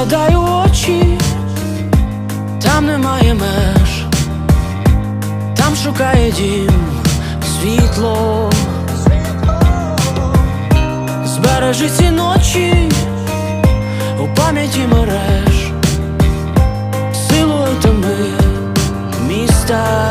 заглядай очі, там немає меж, там шукає дім світло, збережи ці ночі у пам'яті мереж, силою теми міста.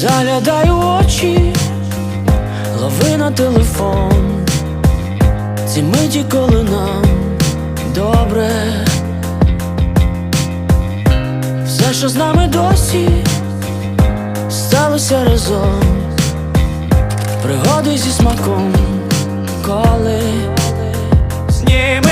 Заглядаю очі, лови на телефон, ці миті, коли нам добре, все, що з нами досі сталося разом, пригоди зі смаком, коли зніми.